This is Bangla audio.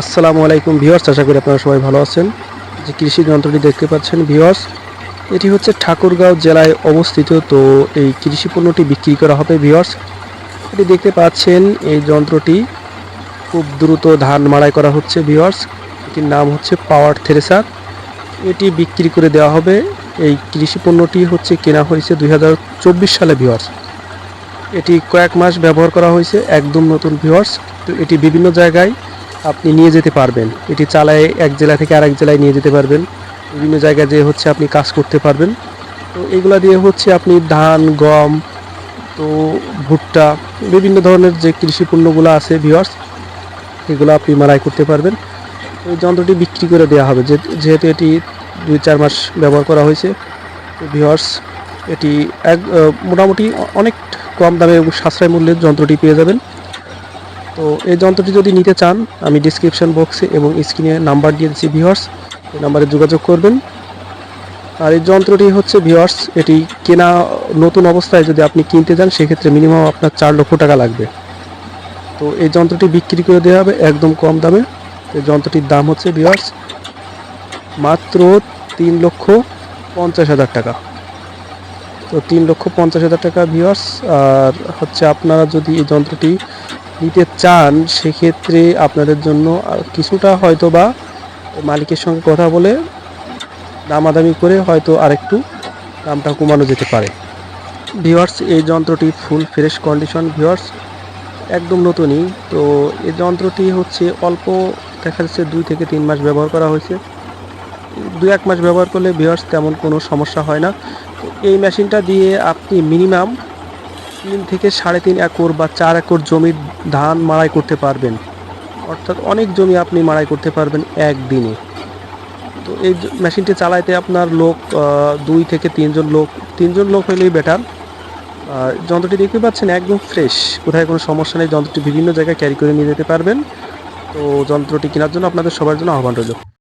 আসসালামু আলাইকুম ভিউয়ার্স, আশা করি আপনারা সবাই ভালো আছেন। যে কৃষি যন্ত্রটি দেখতে পাচ্ছেন ভিউয়ার্স, এটি হচ্ছে ঠাকুরগাঁও জেলায় অবস্থিত। তো এই কৃষি পণ্যটি বিক্রি করা হবে ভিউয়ার্স। এটি দেখতে পাচ্ছেন এই যন্ত্রটি খুব দ্রুত ধান মাড়াই করা হচ্ছে ভিউয়ার্স। এটির নাম হচ্ছে পাওয়ার থ্রেসার। এটি বিক্রি করে দেওয়া হবে। এই কৃষি পণ্যটি হচ্ছে কেনা হয়েছে দুই হাজার চব্বিশ সালে ভিউয়ার্স। এটি কয়েক মাস ব্যবহার করা হয়েছে, একদম নতুন ভিউয়ার্স। তো এটি বিভিন্ন জায়গায় আপনি নিয়ে যেতে পারবেন। এটি চালায় এক জেলা থেকে আরেক জেলায় নিয়ে যেতে পারবেন। বিভিন্ন জায়গায় যে হচ্ছে আপনি কাজ করতে পারবেন। তো এগুলা দিয়ে হচ্ছে আপনি ধান, গম, তো ভুট্টা, বিভিন্ন ধরনের যে কৃষি পণ্যগুলো আছে ভিওয়ার্স এগুলো আপনি মারাই করতে পারবেন। এই যন্ত্রটি বিক্রি করে দেওয়া হবে। যেহেতু এটি দুই চার মাস ব্যবহার করা হয়েছে, তো ভিওয়ার্স এটি এক মোটামুটি অনেক কম দামে এবং সাশ্রয় মূল্যের যন্ত্রটি পেয়ে যাবেন। তো এই যন্ত্রটি যদি নিতে চান, আমি ডিসক্রিপশন বক্সে এবং স্ক্রিনে নাম্বার দিয়ে দিচ্ছি ভিওয়ার্স এই নাম্বারে যোগাযোগ করবেন। আর এই যন্ত্রটি হচ্ছে ভিওয়ার্স এটি কেনা নতুন অবস্থায় যদি আপনি কিনতে যান, সেক্ষেত্রে মিনিমাম আপনার চার লক্ষ টাকা লাগবে। তো এই যন্ত্রটি বিক্রি করে দেওয়া হবে একদম কম দামে। এই যন্ত্রটির দাম হচ্ছে ভিওয়ার্স মাত্র তিন লক্ষ পঞ্চাশ হাজার টাকা। তো তিন লক্ষ পঞ্চাশ হাজার টাকা ভিওয়ার্স আর হচ্ছে আপনারা যদি এই যন্ত্রটি নিতে চান, সেক্ষেত্রে আপনাদের জন্য কিছুটা হয়তো বা মালিকের সঙ্গে কথা বলে দামাদামি করে হয়তো আরেকটু দামটা কমানো যেতে পারে। ভিওয়ার্স এই যন্ত্রটি ফুল ফ্রেশ কন্ডিশন। ভিওয়ার্স একদম নতুনই। তো এই যন্ত্রটি হচ্ছে অল্প, দেখা যাচ্ছে দুই থেকে তিন মাস ব্যবহার করা হয়েছে। দু এক মাস ব্যবহার করলে ভিওয়ার্স তেমন কোনো সমস্যা হয় না। তো এই মেশিনটা দিয়ে আপনি মিনিমাম তিন থেকে সাড়ে তিন একর বা চার একর জমির ধান মাড়াই করতে পারবেন। অর্থাৎ অনেক জমি আপনি মাড়াই করতে পারবেন একদিনে। তো এই মেশিনটি চালাইতে আপনার লোক দুই থেকে তিনজন লোক তিনজন লোক হলেই বেটার যন্ত্রটি দেখতে পাচ্ছেন একদম ফ্রেশ কোথায় কোনো সমস্যা নেই, যন্ত্রটি বিভিন্ন জায়গায় ক্যারি করে নিয়ে যেতে পারবেন। তো যন্ত্রটি কেনার জন্য আপনাদের সবার জন্য আহ্বান রইল।